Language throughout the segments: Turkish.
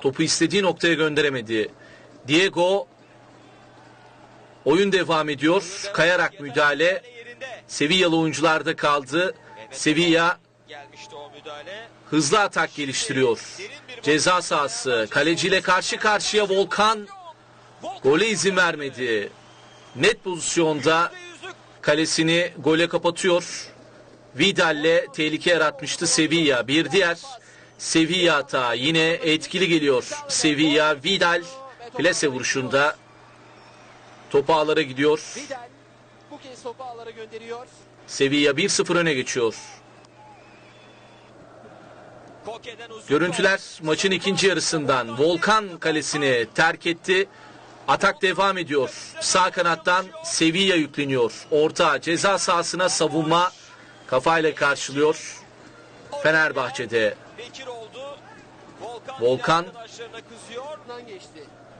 Topu istediği noktaya gönderemedi. Diego oyun devam ediyor. Kayarak müdahale. Sevillalı oyuncularda kaldı. Sevilla hızlı atak geliştiriyor. Ceza sahası kaleciyle karşı karşıya Volkan gole izin vermedi. Net pozisyonda kalesini gole kapatıyor. Vidal'le tehlike yaratmıştı Sevilla. Bir diğer Sevilla hata yine etkili geliyor. Sevilla Vidal plase vuruşunda topu ağlara gidiyor. Bu kez topu ağlara gönderiyor. Sevilla 1-0 öne geçiyor. Görüntüler maçın ikinci yarısından Volkan kalesini terk etti. Atak devam ediyor. Sağ kanattan Sevilla yükleniyor. Orta ceza sahasına savunma kafayla karşılıyor. Fenerbahçe'de Bekir oldu. Volkan, Volkan.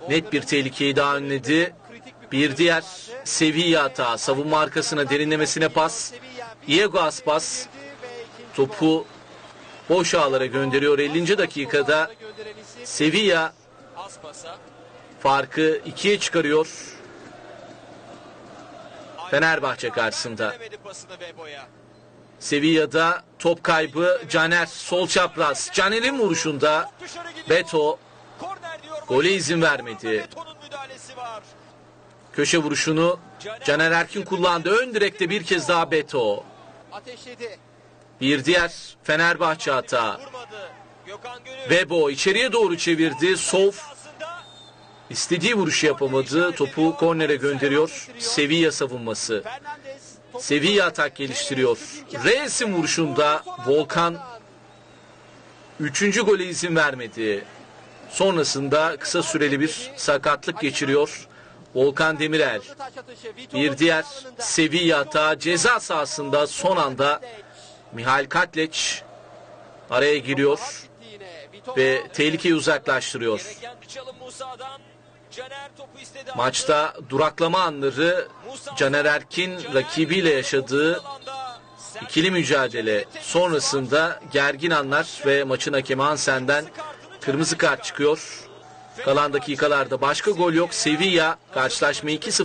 net bir tehlikeyi daha önledi. Bir diğer. Sevilla hata. Savunma arkasına derinlemesine pas. Diego Aspas topu boş ağlara gönderiyor. 50. dakikada Sevilla Aspas'a. farkı ikiye çıkarıyor. Fenerbahçe karşısında. Sevilla'da top kaybı Caner sol çapraz. Caner'in vuruşunda. Beto. Gole izin vermedi. Köşe vuruşunu Caner Erkin kullandı. Ön direkte bir kez daha Beto. Bir diğer Fenerbahçe hata. Vebo içeriye doğru çevirdi. Aslında istediği vuruşu yapamadı. Topu kornere gönderiyor. Sevilla savunması. Sevilla atak geliştiriyor. Reis'in vuruşunda Volkan Üçüncü gole izin vermedi. Sonrasında kısa süreli bir sakatlık geçiriyor. Volkan Demirel. Bir diğer. Sevilla hata ceza sahasında son anda Mihail Katleç araya giriyor ve tehlikeyi uzaklaştırıyor. Maçta duraklama anları Caner Erkin rakibiyle yaşadığı ikili mücadele sonrasında gergin anlar ve maçın hakemi Hansen'den kırmızı kart çıkıyor. Kalan dakikalarda başka gol yok. Sevilla karşılaşmayı 2-0